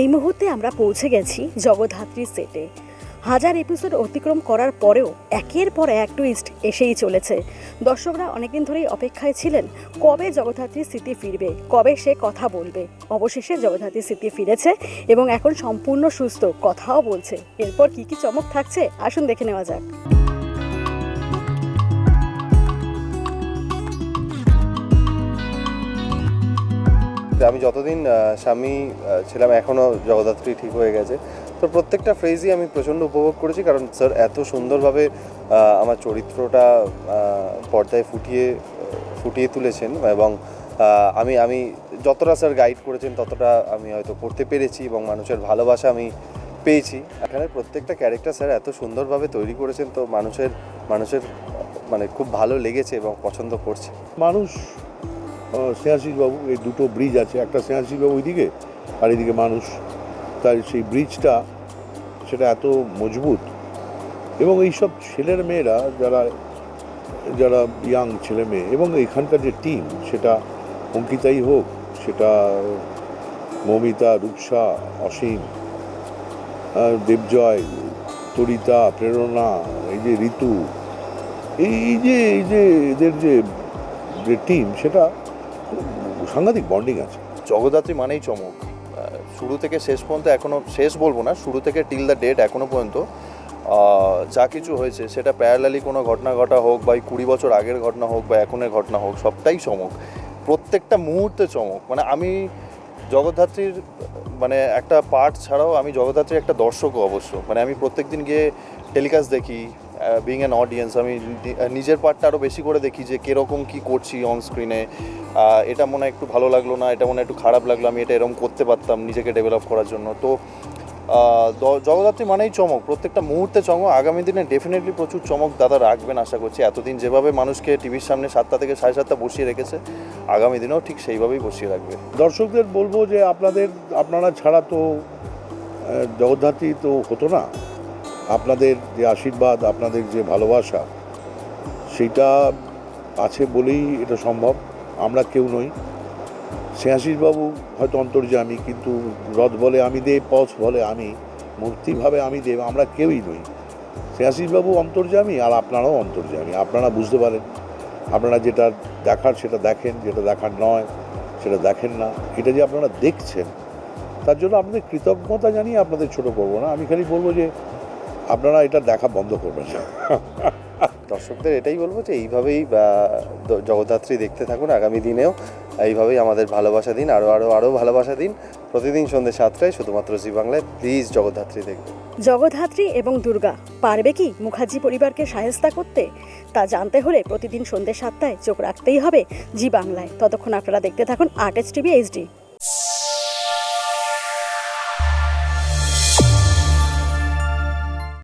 এই মুহূর্তে আমরা পৌঁছে গেছি জগদ্ধাত্রী সেটে। হাজার এপিসোড অতিক্রম করার পরেও একের পর এক টুইস্ট এসেই চলেছে। দর্শকরা অনেকদিন ধরেই অপেক্ষায় ছিলেন, কবে জগদ্ধাত্রীর স্মৃতি ফিরবে, কবে সে কথা বলবে। অবশেষে জগদ্ধাত্রীর স্মৃতি ফিরেছে এবং এখন সম্পূর্ণ সুস্থ, কথাও বলছে। এরপর কি কি চমক থাকছে, আসুন দেখে নেওয়া যাক। আমি যতদিন স্বামী ছিলাম এখনও জগদ্ধাত্রী ঠিক হয়ে গেছে। তো প্রত্যেকটা ফ্রেজই আমি প্রচণ্ড উপভোগ করেছি, কারণ স্যার, এত সুন্দরভাবে আমার চরিত্রটা পর্দায় ফুটিয়ে ফুটিয়ে তুলেছেন এবং আমি আমি যতটা স্যার গাইড করেছেন, ততটা আমি হয়তো করতে পেরেছি এবং মানুষের ভালোবাসা আমি পেয়েছি। এখানে প্রত্যেকটা ক্যারেক্টার স্যার এত সুন্দরভাবে তৈরি করেছেন, তো মানুষের মানুষের মানে খুব ভালো লেগেছে এবং পছন্দ করছে। মানুষ বাবু এই দুটো ব্রিজ আছে, একটা বাবু ওইদিকে আর এদিকে মানুষ। তাই সেই ব্রিজটা সেটা এত মজবুত। এবং এইসব ছেলের মেয়েরা, যারা যারা ইয়াং ছেলে মেয়ে, এবং এখানকার যে টিম সেটা অঙ্কিতাই হোক, সেটা মমিতা, রূপসা, অসীম দেবজয়, তরিতা, প্রেরণা, এই যে ঋতু, এই যে এই যে এদের যে যে টিম সেটা সাংঘাতিক বন্ডিং আছে। জগদ্ধাত্রী মানেই চমক। শুরু থেকে শেষ পর্যন্ত এখনও শেষ বলব না, শুরু থেকে টিল দ্য ডেট এখনও পর্যন্ত যা কিছু হয়েছে, সেটা প্যারালালি কোনো ঘটনা ঘটা হোক বা কুড়ি বছর আগের ঘটনা হোক বা এখনের ঘটনা হোক, সবটাই চমক। প্রত্যেকটা মুহূর্তে চমক। মানে আমি জগদ্ধাত্রীর মানে একটা পার্ট ছাড়াও আমি জগদ্ধাত্রীর একটা দর্শকও অবশ্য। মানে আমি প্রত্যেকদিন গিয়ে টেলিকাস্ট দেখি বিং অ্যান অডিয়েন্স আমি নিজের পার্টটা আরও বেশি করে দেখি যে কীরকম কী করছি অন স্ক্রিনে এটা মনে একটু ভালো লাগল না, এটা মনে একটু খারাপ লাগল, আমি এটা এরকম করতে পারতাম নিজেকে ডেভেলপ করার জন্য। তো জগদ্ধাত্রী মানেই চমক, প্রত্যেকটা মুহূর্তে চমক, আগামী দিনে ডেফিনেটলি প্রচুর চমক দাদা রাখবেন আশা করছি। এতদিন যেভাবে মানুষকে টিভির সামনে সাতটা থেকে সাড়ে সাতটা বসিয়ে রেখেছে, আগামী দিনেও ঠিক সেইভাবেই বসিয়ে রাখবে। দর্শকদের বলব যে আপনাদের, আপনারা ছাড়া তো জগদ্ধাত্রী তো হতো না। আপনাদের যে আশীর্বাদ, আপনাদের যে ভালোবাসা, সেটা আছে বলেই এটা সম্ভব। আমরা কেউ নই। বাবু হয়তো অন্তর্যামী, কিন্তু রথ বলে আমি দেব, পথ বলে আমি, মূর্তিভাবে আমি দেব, আমরা কেউই নই। বাবু অন্তর্যামী আর আপনারাও অন্তর্যামী। আপনারা বুঝতে পারেন। আপনারা যেটা দেখার সেটা দেখেন, যেটা দেখার নয়, সেটা দেখেন না। এটা যে আপনারা দেখছেন, তার জন্য আপনাদের কৃতজ্ঞতা জানিয়ে আপনাদের ছোট করব না। আমি খালি বলব যে আপনারা এটা দেখা বন্ধ করবেন না। দর্শকদের এটাই বলব যে এইভাবেই বা, জগদ্ধাত্রী দেখতে থাকুন আগামী দিনেও। এইভাবেই আমাদের ভালোবাসা দিন আরও আরও আরও ভালোবাসা দিন। প্রতিদিন সন্ধ্যে সাতটায় শুধুমাত্র জি বাংলায় প্লিজ জগদ্ধাত্রী দেখবেন। জগদ্ধাত্রী এবং দুর্গা পারবে কি মুখার্জি পরিবারকে সাহেস্তা করতে? তা জানতে হলে প্রতিদিন সন্ধ্যে সাতটায় চোখ রাখতেই হবে জি বাংলায়। ততক্ষণ আপনারা দেখতে থাকুন আর্টেস টিভি এইচডি